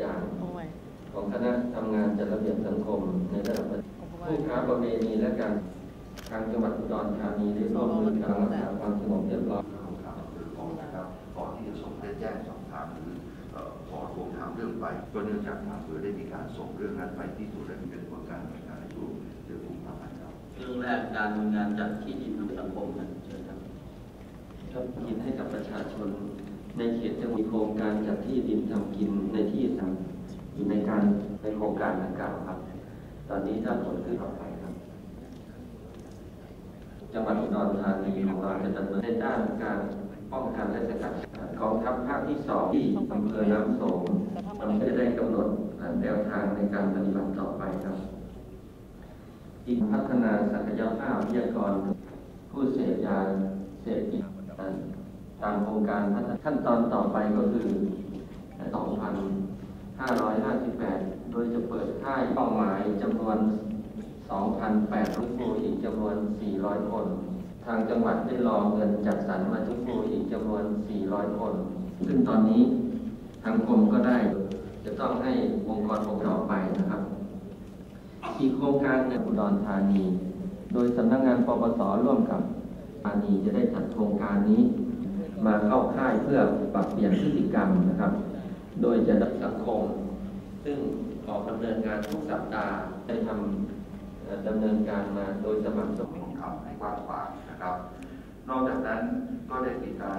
อย่างโอ้ยของคณะทำงานจัดระเบียบสังคมในระดับประเทศผู้ค้าประเวณีและการทางจังหวัดอุดรธานีได้ร่วมมือกันรักษาความสงบเรียบร้อยทวงถามหรือของนะครับก่อนที่จะส่งได้แจ้งสอบถามหรือเอ่อขอทวงถามเรื่องไป ก็เนื่องจากทางอำเภอได้มีการส่งเรื่องนั้นไปที่ศูนย์และเป็นผลการดำเนินการในช่วงเดือนกุมภาพันธ์ครับเรื่องแรกการทำงานจัดที่ดินสังคมนะเชิญครับครับกินให้กับประชาชนในเขตจังหวัดมีโครงการจัดที่ดินทำกินในที่ทำ อยู่ในการในโครงการดังกล่าวครับ ตอนนี้ถ้าผลขึ้นต่อไปครับ จังหวัดอุดรธานีของเราจะดำเนินในด้านการป้องกันและสกัดกองทัพภาคที่สองที่อำเภอน้ำโสมมันก็จะได้กำหนดแนวทางในการปฏิบัติต่อไปครับอีกพัฒนาศักยภาพวิทยากร ผู้เสพยาเสพติดตามโครงการขั้นตอนต่อไปก็คือ 2,558 โดยจะเปิดค่ายเป้าหมายจำนวน 2,800ทุกครูอีกจำนวน 400 คน ทางจังหวัดได้รอเงินจัดสรรมาทุกครูอีกจำนวน 400 คน ซึ่งตอนนี้ทางกรมก็ได้จะต้องให้องค์กรปกครองไปนะครับ อีกโครงการหนึ่งอุดรธานี โดยสำนักงานปปสร่วมกับธานีจะได้จัดโครงการนี้ มาเข้าค่ายเพื่อปรับเปลี่ยนพฤติกรรมนะครับ โดยจะดับสังคม ซึ่งออกดำเนินงานทุกสัปดาห์ได้ทำดำเนินการมาโดยสม่ำเสมอให้กว้างขวางนะครับ นอกจากนั้นก็ได้มีการ